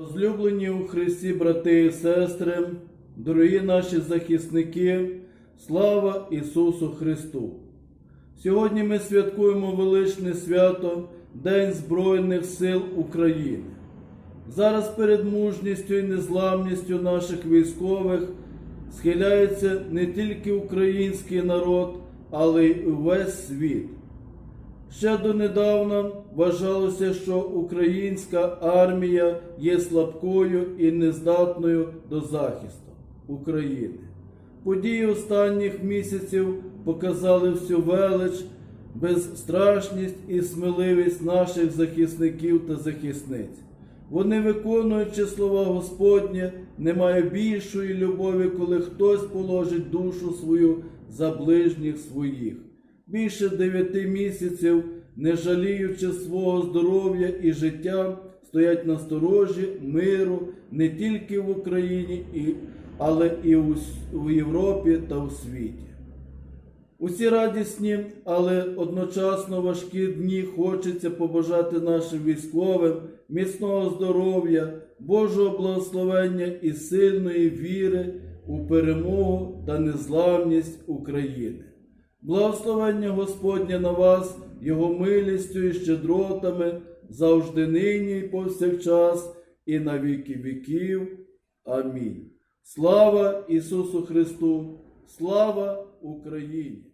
Возлюблені у Христі, брати і сестри, дорогі наші захисники, слава Ісусу Христу! Сьогодні ми святкуємо величне свято День Збройних сил України. Зараз перед мужністю і незламністю наших військових схиляється не тільки український народ, але й увесь світ. Ще донедавна вважалося, що українська армія є слабкою і нездатною до захисту України. Події останніх місяців показали всю велич, безстрашність і сміливість наших захисників та захисниць. Вони, виконуючи слова Господні, не мають більшої любові, коли хтось положить душу свою за ближніх своїх більше дев'яти місяців, не жаліючи свого здоров'я і життя, стоять на сторожі миру не тільки в Україні, але і у Європі та у світі. Усі радісні, але одночасно важкі дні хочеться побажати нашим військовим міцного здоров'я, Божого благословення і сильної віри у перемогу та незламність України. Благословення Господнє на вас, Його милістю і щедротами, завжди нині і повсякчас, і на віки віків. Амінь. Слава Ісусу Христу! Слава Україні!